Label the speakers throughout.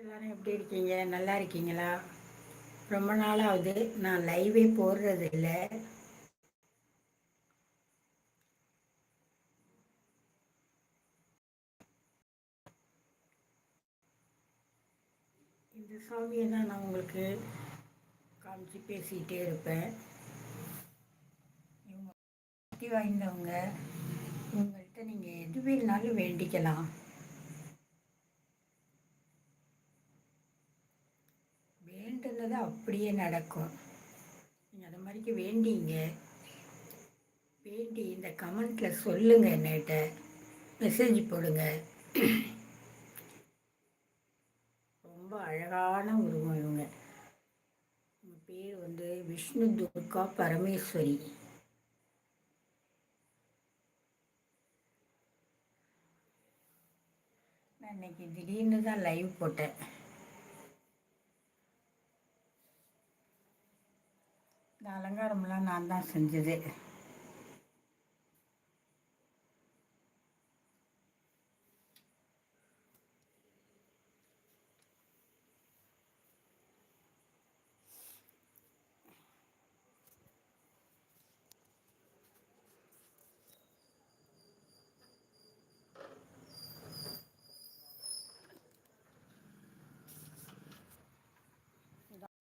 Speaker 1: எல்லாரும் எப்படி இருக்கீங்க நல்லா இருக்கீங்களா ரொம்ப நாளாவது நான் லைவே போடுறது இல்லை இந்த சாமியை தான் நான் உங்களுக்கு காமிச்சு பேசிக்கிட்டே இருப்பேன் இவங்க சக்தி வாய்ந்தவங்க உங்கள்கிட்ட நீங்கள் எது வேணாலும் வேண்டிக்கலாம் அப்படியே நடக்கும் நீங்கள் அது மாதிரிக்கு வேண்டிங்க வேண்டி இந்த கமெண்ட்டில் சொல்லுங்கள் என்னகிட்ட மெசேஜ் போடுங்க ரொம்ப அழகான உருவம் இவங்க உங்கள் பேர் வந்து விஷ்ணு துர்கா பரமேஸ்வரி நான் இன்னைக்கு திடீர்னு தான் லைவ் போட்டேன் இந்த அலங்காரம்லாம் நான் தான் செஞ்சது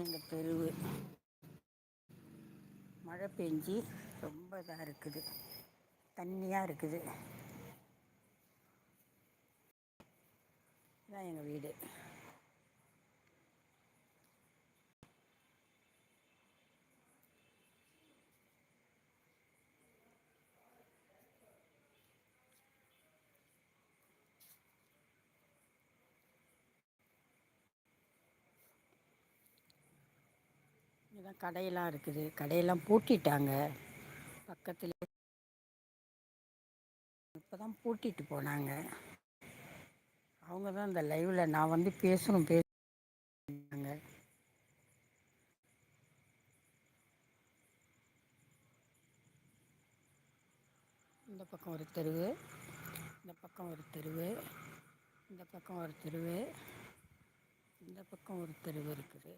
Speaker 1: இந்த பெருவு மழை பெஞ்சி ரொம்ப இதாக இருக்குது தண்ணியாக இருக்குது இதான் எங்கள் வீடு இதுதான் தான் கடையெல்லாம் இருக்குது கடையெல்லாம் பூட்டிட்டாங்க பக்கத்தில் இப்போ தான் பூட்டிட்டு போனாங்க அவங்க தான் இந்த லைவில் நான் வந்து பேசணும் பேசுங்க இந்த பக்கம் ஒரு தெருவு இந்த பக்கம் ஒரு தெருவு இந்த பக்கம் ஒரு தெருவு இந்த பக்கம் ஒரு தெருவு இருக்குது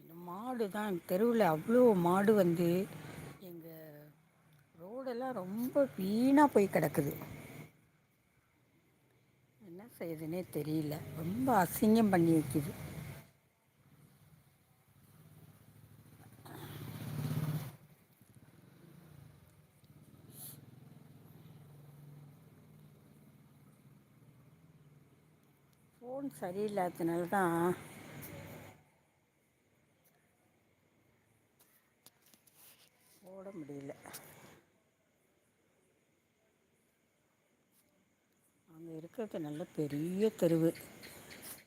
Speaker 1: இந்த மாடு தான் தெருவில் அவ்வளோ மாடு வந்து எங்கள் ரோடெல்லாம் ரொம்ப வீணாக போய் கிடக்குது என்ன செய்யுதுனே தெரியல ரொம்ப அசிங்கம் பண்ணி வைக்குது ஃபோன் சரியில்லாததுனால தான் போட முடியல அங்கே இருக்கிறது நல்ல பெரிய தெருவு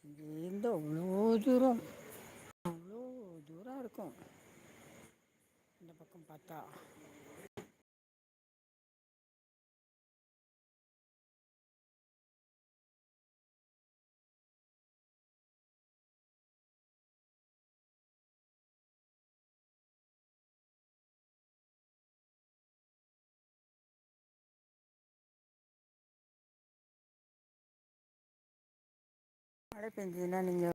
Speaker 1: இங்கேருந்து அவ்வளோ தூரம் அவ்வளோ தூரம் இருக்கும் இந்த பக்கம் பார்த்தா மழை பெஞ்சதுன்னா நீங்கள்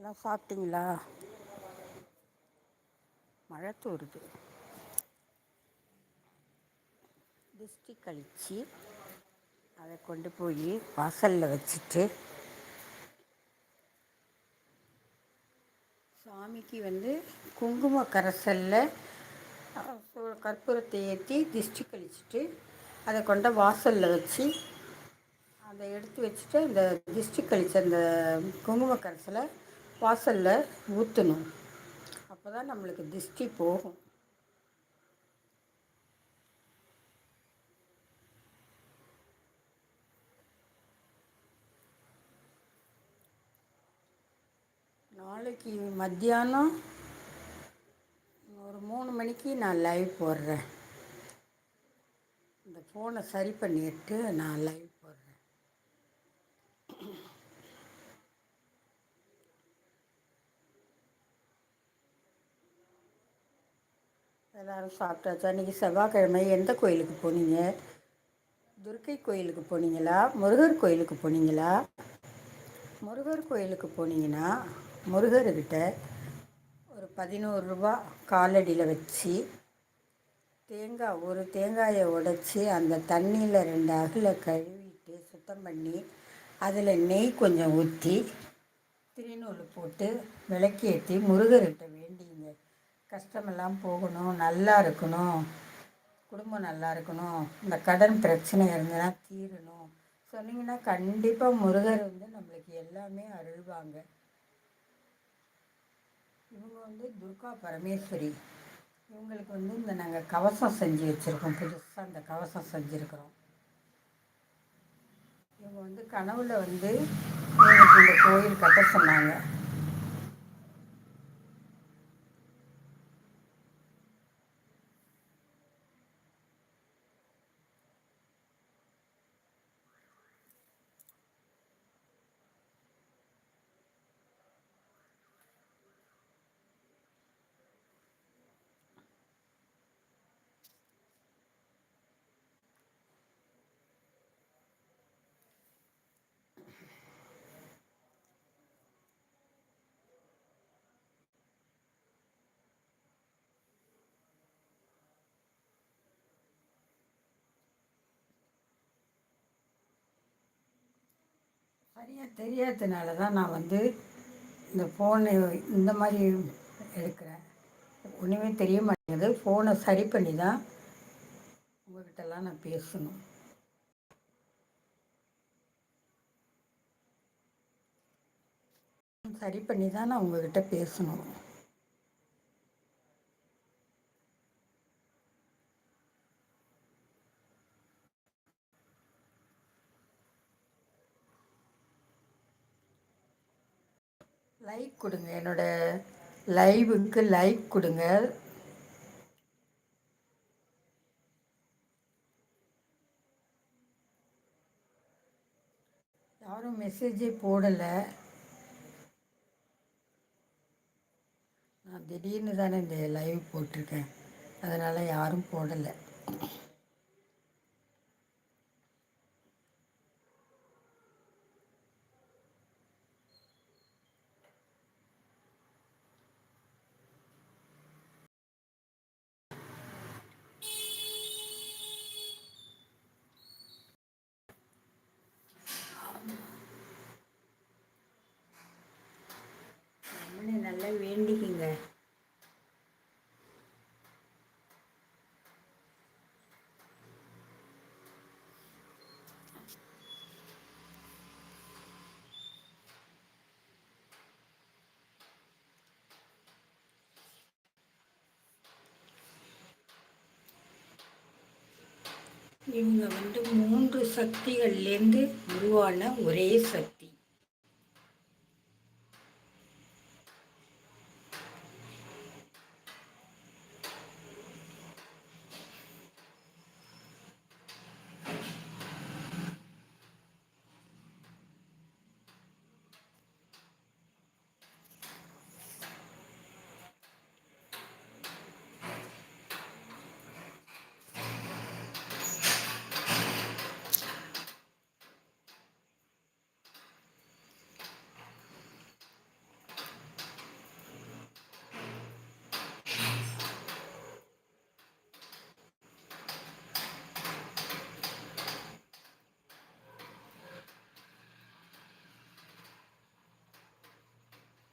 Speaker 1: எல்லாம் சாப்பிட்டீங்களா மழை தூருது திருஷ்டி கழித்து அதை கொண்டு போய் வாசலில் வச்சுட்டு சாமிக்கு வந்து குங்கும கரசலில் கற்பூரத்தை ஏற்றி திஷ்டி கழிச்சுட்டு அதை கொண்ட வாசலில் வச்சு அதை எடுத்து வச்சுட்டு அந்த திஷ்டி கழிச்ச அந்த குங்கும கரசலை வாசலில் ஊற்றணும் அப்போ தான் நம்மளுக்கு திஷ்டி போகும் நாளைக்கு மத்தியானம் ஒரு மூணு மணிக்கு நான் லைவ் போடுறேன் இந்த ஃபோனை சரி பண்ணிட்டு நான் லைவ் எல்லாரும் சாப்பிட்டாச்சா இன்றைக்கி செவ்வாய்க்கிழமை எந்த கோயிலுக்கு போனீங்க துர்க்கை கோயிலுக்கு போனீங்களா முருகர் கோயிலுக்கு போனீங்களா முருகர் கோயிலுக்கு போனீங்கன்னா முருகர்கிட்ட ஒரு பதினோரு ரூபா காலடியில் வச்சு தேங்காய் ஒரு தேங்காயை உடைச்சி அந்த தண்ணியில் ரெண்டு அகில கழுவிட்டு சுத்தம் பண்ணி அதில் நெய் கொஞ்சம் ஊற்றி திருநூல் போட்டு விளக்கேற்றி முருகர்கிட்ட கஷ்டமெல்லாம் போகணும் நல்லா இருக்கணும் குடும்பம் நல்லா இருக்கணும் இந்த கடன் பிரச்சனை இருந்ததுன்னா தீரணும் சொன்னீங்கன்னா கண்டிப்பாக முருகர் வந்து நம்மளுக்கு எல்லாமே அருள்வாங்க இவங்க வந்து துர்கா பரமேஸ்வரி இவங்களுக்கு வந்து இந்த நாங்கள் கவசம் செஞ்சு வச்சுருக்கோம் புதுசாக அந்த கவசம் செஞ்சுருக்கிறோம் இவங்க வந்து கனவுல வந்து இந்த கோயில் கட்ட சொன்னாங்க சரியாக தெரியாததுனால தான் நான் வந்து இந்த ஃபோனை இந்த மாதிரி எடுக்கிறேன் ஒன்றுமே தெரிய மாட்டேங்குது ஃபோனை சரி பண்ணி தான் உங்கள்கிட்டலாம் நான் பேசணும் சரி பண்ணி தான் நான் உங்ககிட்ட பேசணும் லைக் கொடுங்க என்னோட லைவுக்கு லைக் கொடுங்க யாரும் மெசேஜே போடலை நான் திடீர்னு தானே இந்த லைவ் போட்டிருக்கேன் அதனால் யாரும் போடலை வேண்டிக்கிங்க இவங்க வந்து மூன்று சக்திகள்லேருந்து உருவான ஒரே சக்தி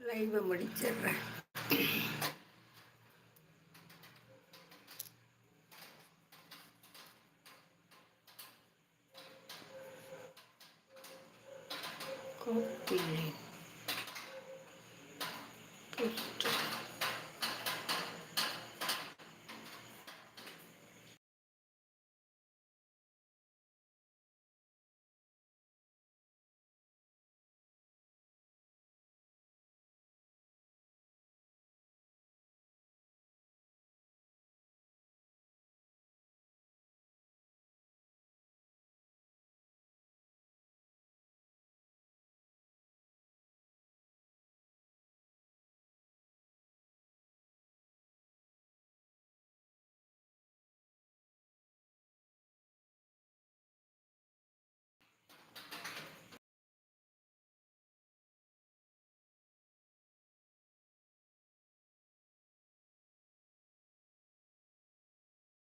Speaker 1: லைவை முடிச்சிடுறேன் கோப்பிள்ளை